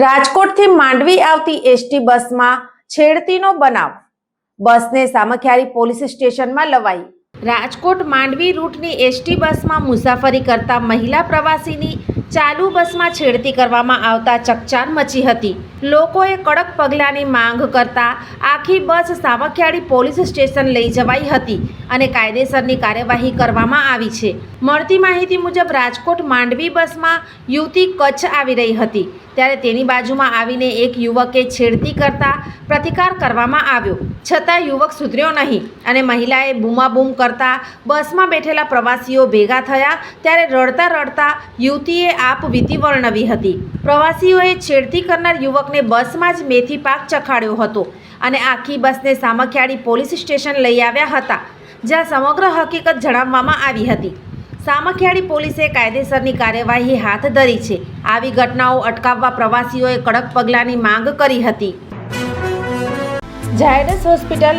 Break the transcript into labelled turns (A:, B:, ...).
A: રાજકોટથી માંડવી આવતી એસટી બસમાં છેડતીનો બનાવ. બસને સામખિયારી પોલીસ સ્ટેશનમાં લવાઈ. રાજકોટ માંડવી રૂટની એસટી બસમાં મુસાફરી કરતા મહિલા પ્રવાસીની ચાલુ બસમાં છેડતી કરવામાં આવતા ચકચાર મચી હતી. લોકોએ કડક પગલાંની માંગ કરતા આખી બસ સામખિયાળી પોલીસ સ્ટેશન લઈ જવાઈ હતી અને કાયદેસરની કાર્યવાહી કરવામાં આવી છે. મળતી માહિતી મુજબ રાજકોટ માંડવી બસમાં યુવતી કચ્છ આવી રહી હતી. ત્યારે તેની બાજુમાં આવીને એક યુવકે છેડતી કરતા પ્રતિકાર કરવામાં આવ્યો. છતાં યુવક સુધર્યો નહીં અને મહિલાએ બૂમાબૂમ કરતા બસમાં બેઠેલા પ્રવાસીઓ ભેગા થયા. ત્યારે રડતા રડતા યુવતીએ આપ વીતી વર્ણવી હતી. પ્રવાસીઓએ છેડતી કરનાર યુવકને બસમાં જ મેથી પાક ચખાડ્યો હતો અને આખી બસને સામખિયાળી પોલીસ સ્ટેશન લઈ આવ્યા હતા, જ્યાં સમગ્ર હકીકત જણાવવામાં આવી હતી. સામખિયાળી પોલીસે કાયદેસરની કાર્યવાહી હાથ ધરી છે. આવી ઘટનાઓ અટકાવવા પ્રવાસીઓએ કડક પગલાંની માંગ કરી હતી. ઝાયડસ હોસ્પિટલ